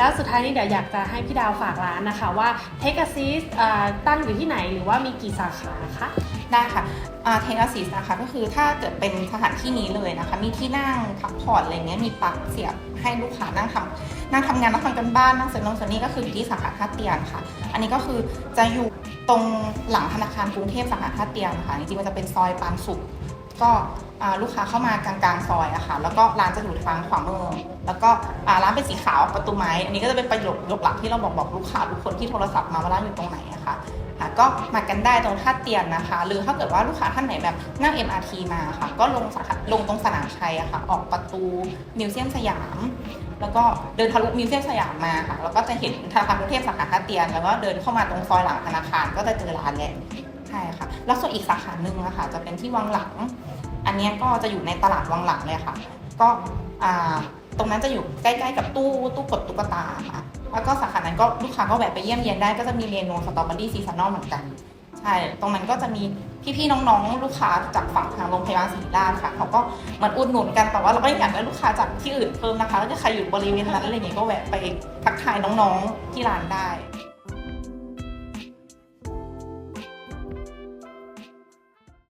แล้วสุดท้ายนี้เดี๋ยวอยากจะให้พี่ดาวฝากร้านนะคะว่า Take a s s ตั้งอยู่ที่ไหนหรือว่ามีกี่สาขาคะได้ค่ะเทนอสิสนะคะก็คือถ้าเกิดเป็นสถานที่นี้เลยนะคะ มีที่นั่งพักผ่อนอะไรเงี้ยมีปลั๊กเสียบให้ลูกค้านั่งทำนั่งทำงานนั่งทำกันบ้านนั่งเสร็จนงเสร็จนี่ก็คืออยู่ที่สาขาท่าเตียนค่ะ อันนี้ก็คือจะอยู่ตรงหลังธนาคารกรุงเทพสาขาท่าเตียนค่ะจริงๆมันจะเป็นซอยปานสุข ก็ลูกค้าเข้ามากลางๆซอยอะค่ะ แล้วก็ร้านจะอยู่ทางขวามือแล้วก็ร้านเป็นสีขาวประตูไม้ อันนี้ก็จะเป็นประโยคหลักที่เราบอกบอกลูกค้าทุกคนที่โทรศัพท์มาว่าร้านอยู่ตรงไหนอะค่ะค่ะก็มากันได้ตรงท่าเตียนนะคะ หรือถ้าเกิดว่าลูกค้าท่านไหนแบบนั่ง MRT มาค่ะ ก็ลงลงตรงสนามชัยอะค่ะ ออกประตูมิวเซียมสยาม แล้วก็เดินทะลุมิวเซียมสยามมาค่ะ แล้วก็จะเห็นธนาคารกรุงเทพสาขาท่าเตียน แล้วก็เดินเข้ามาตรงซอยหลังธนาคารก็จะเจอร้านแล้ว ใช่ค่ะ แล้วส่วนอีกสาขาหนึ่งนะคะจะเป็นที่วังหลัง อันนี้ก็จะอยู่ในตลาดวังหลังเลยค่ะ ก็ตรงนั้นจะอยู่ใกล้ๆกับตู้ตู้กดตุ๊กตาค่ะ แล้วก็สาขานั้นก็ลูกค้าก็แวะไปเยี่ยมเยียนได้ก็จะมีเมนูสตรอเบอรี่ซีซันนอลเหมือนกัน ใช่ ตรงนั้นก็จะมีพี่ๆน้องๆ ลูกค้าจากฝั่งทางโรงพยาบาลศรีราชค่ะเขาก็เหมือนอุดหนุนกันแต่ว่าเราก็อยากได้ลูกค้าจากที่อื่นเพิ่มนะคะแล้วถ้าใครอยู่บริเวณนั้นอะไรอย่างเงี้ยก็แวะไปทักทายน้องๆที่ร้านได้